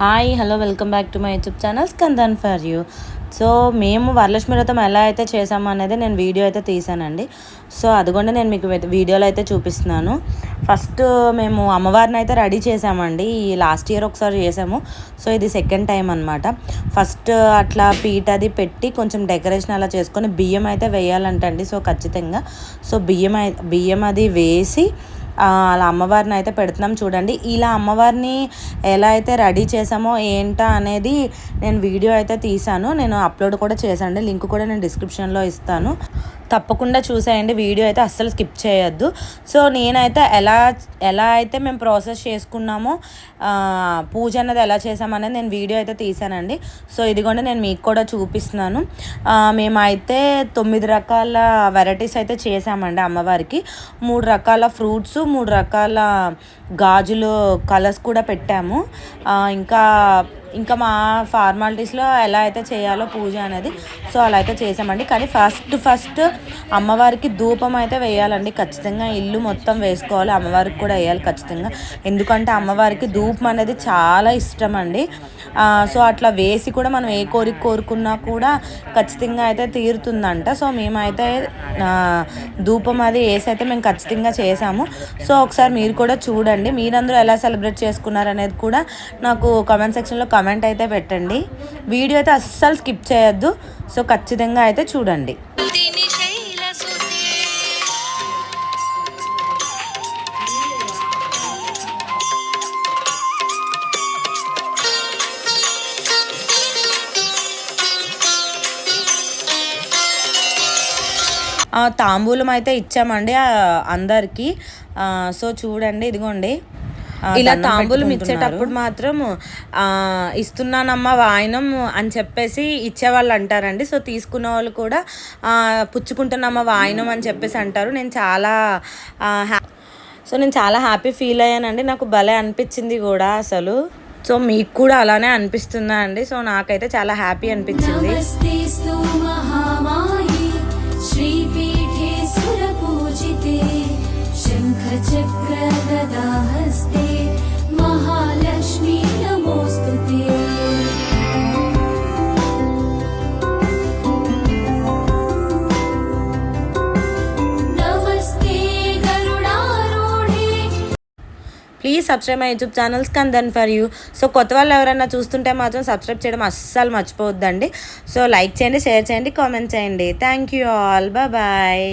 Hi hello welcome back to my YouTube channel Skandan for you so మేము వరలక్ష్మి వ్రతం ఎలా అయితే చేసామో అనేది నేను వీడియో అయితే తీసానండి. సో అదిగోండి నేను మీకు వీడియోలో అయితే చూపిస్తున్నాను. ఫస్ట్ మేము అమ్మవారిని అయితే రెడీ చేసామండి ఈ లాస్ట్ ఇయర్ ఒకసారి చేసాము సో ఇది సెకండ్ టైం అనమాట ఫస్ట్ అట్లా పీట అది పెట్టి కొంచెం డెకరేషన్ అలా చేసుకొని బియ్యం అయితే వేయాలంటండి. సో ఖచ్చితంగా. సో బియ్యం బియ్యం అది వేసి అలా అమ్మవారిని అయితే పెడుతున్నాం చూడండి. ఇలా అమ్మవారిని ఎలా అయితే రెడీ చేసామో ఏంటా అనేది నేను వీడియో అయితే తీసాను నేను అప్లోడ్ కూడా చేశాను. లింక్ కూడా నేను డిస్క్రిప్షన్లో ఇస్తాను. తప్పకుండా చూసేయండి. వీడియో అయితే అస్సలు స్కిప్ చేయొద్దు. సో నేనైతే ఎలా ఎలా అయితే మేము ప్రాసెస్ చేసుకున్నామో పూజ అన్నది ఎలా చేసామనేది నేను వీడియో అయితే తీసానండి సో ఇదిగోండి నేను మీకు కూడా చూపిస్తున్నాను. మేమైతే తొమ్మిది రకాల వెరైటీస్ అయితే చేసామండి అమ్మవారికి. మూడు రకాల ఫ్రూట్స్ మూడు రకాల గాజులు కలర్స్ కూడా పెట్టాము. ఇంకా ఇంకా మా ఫార్మాలిటీస్లో ఎలా అయితే చేయాలో పూజ అనేది సో అలా అయితే చేసామండి. కానీ ఫస్ట్ ఫస్ట్ అమ్మవారికి ధూపం అయితే వేయాలండి. ఖచ్చితంగా ఇల్లు మొత్తం వేసుకోవాలి. అమ్మవారికి కూడా వేయాలి ఖచ్చితంగా. ఎందుకంటే అమ్మవారికి ధూపం అనేది చాలా ఇష్టం అండి. సో అట్లా వేసి కూడా మనం ఏ కోరిక కోరుకున్నా కూడా ఖచ్చితంగా అయితే తీరుతుందంట. సో మేమైతే ధూపం అది వేసి అయితే మేము ఖచ్చితంగా చేసాము. సో ఒకసారి మీరు కూడా చూడండి. మీరందరూ ఎలా సెలబ్రేట్ చేసుకున్నారు అనేది కూడా నాకు కామెంట్ సెక్షన్లో కమెంట్ అయితే పెట్టండి. వీడియో అయితే అస్సలు స్కిప్ చేయొద్దు. సో ఖచ్చితంగా అయితే చూడండి. తాంబూలం అయితే ఇచ్చామండి అందరికీ. సో చూడండి ఇదిగోండి. ఇలా తాంబూలం ఇచ్చేటప్పుడు మాత్రం ఇస్తున్నానమ్మా వాయనం అని చెప్పేసి ఇచ్చేవాళ్ళు అంటారండి. సో తీసుకున్న వాళ్ళు కూడా పుచ్చుకుంటున్నమ్మ వాయనం అని చెప్పేసి అంటారు. నేను చాలా సో నేను చాలా హ్యాపీ ఫీల్ అయ్యానండి. నాకు భలే అనిపించింది కూడా అసలు. సో మీకు కూడా అలానే అనిపిస్తుందా అండి? సో నాకైతే చాలా హ్యాపీ అనిపించింది. Please subscribe my YouTube channel Skandan for you so కొత్త వాళ్ళు ఎవరైనా చూస్తుంటే మాత్రం సబ్స్క్రైబ్ చేయడం అస్సలు మర్చిపోవద్దండి. సో లైక్ చేయండి షేర్ చేయండి కామెంట్ చేయండి. Thank you all bye